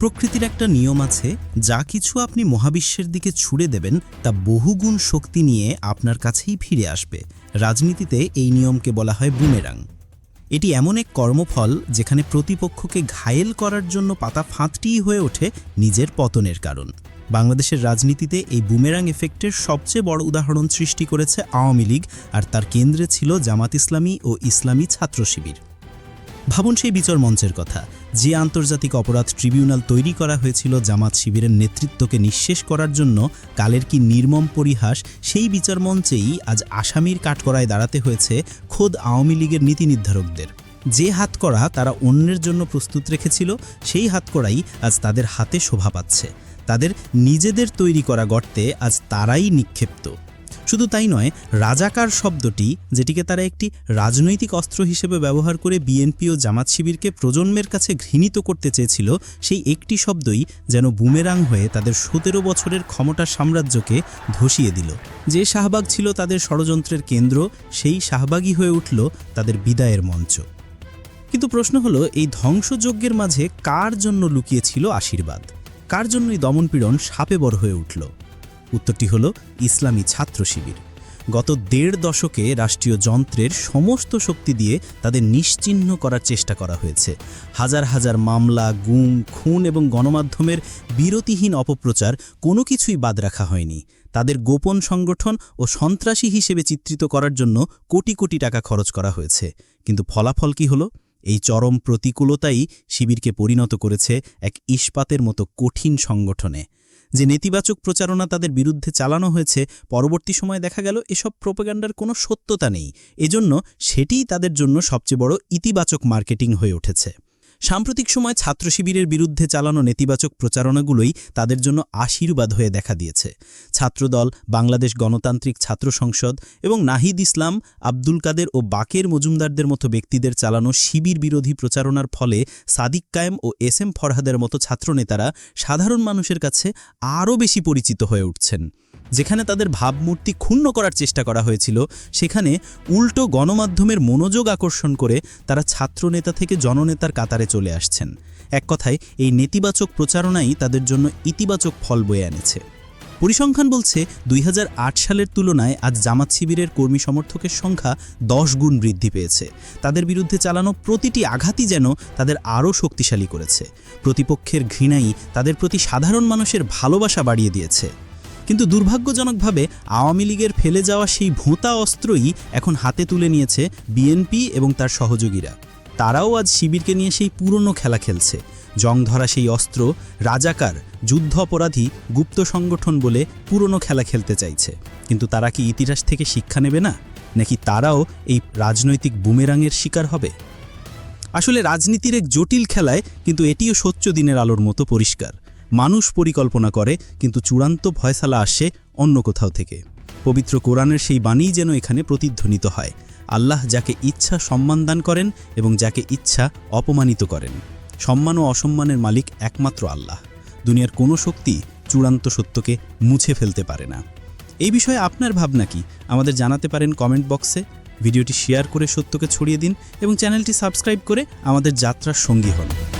প্রকৃতির একটা নিয়ম আছে, যা কিছু আপনি মহাবিশ্বের দিকে ছুড়ে দেবেন, তা বহুগুণ শক্তি নিয়ে আপনার কাছেই ফিরে আসবে। রাজনীতিতে এই নিয়মকে বলা হয় বুমেরাং। এটি এমন এক কর্মফল যেখানে প্রতিপক্ষকে ঘায়েল করার জন্য পাতা ফাঁদটিই হয়ে ওঠে নিজের পতনের কারণ। বাংলাদেশের রাজনীতিতে এই বুমেরাং এফেক্টের সবচেয়ে বড় উদাহরণ সৃষ্টি করেছে আওয়ামী লীগ, আর তার কেন্দ্রে ছিল জামাত ইসলামী ও ইসলামী ছাত্র শিবির। ভাবুন সেই বিচার মঞ্চের কথা। যে আন্তর্জাতিক অপরাধ ট্রিবিউনাল তৈরি করা হয়েছিল জামাত শিবিরের নেতৃত্বকে নিঃশেষ করার জন্য, কালের কি নির্মম পরিহাস, সেই বিচার মঞ্চেই আজ আসামির কাঠকড়ায় দাঁড়াতে হয়েছে খোদ আওয়ামী লীগের নীতি নির্ধারকদের। যে হাতকড়া তারা অন্যের জন্য প্রস্তুত রেখেছিল, সেই হাতকড়াই আজ তাদের হাতে শোভা পাচ্ছে। তাদের নিজেদের তৈরি করা গর্তে আজ তারাই নিক্ষিপ্ত। শুধু তাই নয়, রাজাকার শব্দটি, যেটিকে তারা একটি রাজনৈতিক অস্ত্র হিসেবে ব্যবহার করে বিএনপি ও জামাত শিবিরকে প্রজন্মের কাছে ঘৃণিত করতে চেয়েছিল, সেই একটি শব্দই যেন বুমেরাং হয়ে তাদের সতেরো বছরের ক্ষমতা সাম্রাজ্যকে ধসিয়ে দিল। যে শাহবাগ ছিল তাদের ষড়যন্ত্রের কেন্দ্র, সেই শাহবাগই হয়ে উঠল তাদের বিদায়ের মঞ্চ। কিন্তু প্রশ্ন হলো, এই ধ্বংসযজ্ঞের মাঝে কার জন্য লুকিয়েছিল আশীর্বাদ? কার জন্যই দমনপীড়ন সাপে বড় হয়ে উঠল? উত্তরটি হল ইসলামী ছাত্র শিবির। গত দেড় দশকে রাষ্ট্রীয় যন্ত্রের সমস্ত শক্তি দিয়ে তাদের নিশ্চিহ্ন করার চেষ্টা করা হয়েছে। হাজার হাজার মামলা, গুম, খুন এবং গণমাধ্যমের বিরতিহীন অপপ্রচার কোনো কিছুই বাদ রাখা হয়নি। তাদের গোপন সংগঠন ও সন্ত্রাসী হিসেবে চিত্রিত করার জন্য কোটি কোটি টাকা খরচ করা হয়েছে। কিন্তু ফলাফল কি হলো? এই চরম প্রতিকূলতাই শিবিরকে পরিণত করেছে এক ইস্পাতের মতো কঠিন সংগঠনে। যে নেতিবাচক প্রচারণা তাদের বিরুদ্ধে চালানো হয়েছে, পরবর্তী সময়ে দেখা গেল এসব প্রোপাগান্ডার কোনো সত্যতা নেই। এজন্য সেটিই তাদের জন্য সবচেয়ে বড় ইতিবাচক মার্কেটিং হয়ে উঠেছে। সাম্প্রতিক সময় ছাত্র শিবিরের বিরুদ্ধে চালানো নেতিবাচক প্রচারণাগুলোই তাদের জন্য আশীর্বাদ হয়ে দেখা দিয়েছে। ছাত্রদল, বাংলাদেশ গণতান্ত্রিক ছাত্র সংসদ এবং নাহিদ ইসলাম, আব্দুল কাদের ও বাকের মজুমদারদের মতো ব্যক্তিদের চালানো শিবির বিরোধী প্রচারণার ফলে সাদিক কায়েম ও এস এম ফরহাদের মতো ছাত্রনেতারা সাধারণ মানুষের কাছে আরও বেশি পরিচিত হয়ে উঠছেন। যেখানে তাদের ভাবমূর্তি ক্ষুণ্ণ করার চেষ্টা করা হয়েছিল, সেখানে উল্টো গণমাধ্যমের মনোযোগ আকর্ষণ করে তারা ছাত্রনেতা থেকে জননেতার কাতারে চলে আসছেন। এক কথায়, এই নেতিবাচক প্রচারণাই তাদের জন্য ইতিবাচক ফল বয়ে এনেছে। পরিসংখ্যান বলছে, দুই হাজার আট সালের তুলনায় আজ জামাত শিবিরের কর্মী সমর্থকের সংখ্যা দশ গুণ বৃদ্ধি পেয়েছে। তাদের বিরুদ্ধে চালানো প্রতিটি আঘাতই যেন তাদের আরও শক্তিশালী করেছে। প্রতিপক্ষের ঘৃণাই তাদের প্রতি সাধারণ মানুষের ভালোবাসা বাড়িয়ে দিয়েছে। কিন্তু দুর্ভাগ্যজনকভাবে আওয়ামী লীগের ফেলে যাওয়া সেই ভোঁতা অস্ত্রই এখন হাতে তুলে নিয়েছে বিএনপি এবং তার সহযোগীরা। তারাও আজ শিবিরকে নিয়ে সেই পুরনো খেলা খেলছে। জং ধরা সেই অস্ত্র রাজাকার যুদ্ধ অপরাধী গুপ্ত সংগঠন বলে পুরনো খেলা খেলতে চাইছে। কিন্তু তারা কি ইতিহাস থেকে শিক্ষা নেবে না? নাকি তারাও এই রাজনৈতিক বুমেরাঙের শিকার হবে? আসলে রাজনীতির এক জটিল খেলায় কিন্তু এটিও স্বচ্ছ দিনের আলোর মতো পরিষ্কার। মানুষ পরিকল্পনা করে, কিন্তু চূড়ান্ত ভয়সালা আসে অন্য কোথাও থেকে। পবিত্র কোরআনের সেই বাণীই যেন এখানে প্রতিধ্বনিত হয়। আল্লাহ যাকে ইচ্ছা সম্মান দান করেন এবং যাকে ইচ্ছা অপমানিত করেন। সম্মান ও অসম্মানের মালিক একমাত্র আল্লাহ। দুনিয়ার কোনো শক্তি চূড়ান্ত সত্যকে মুছে ফেলতে পারে না। এই বিষয়ে আপনার ভাবনা কি? আমাদের জানাতে পারেন কমেন্ট বক্সে। ভিডিওটি শেয়ার করে সত্যকে ছড়িয়ে দিন এবং চ্যানেলটি সাবস্ক্রাইব করে আমাদের যাত্রার সঙ্গী হন।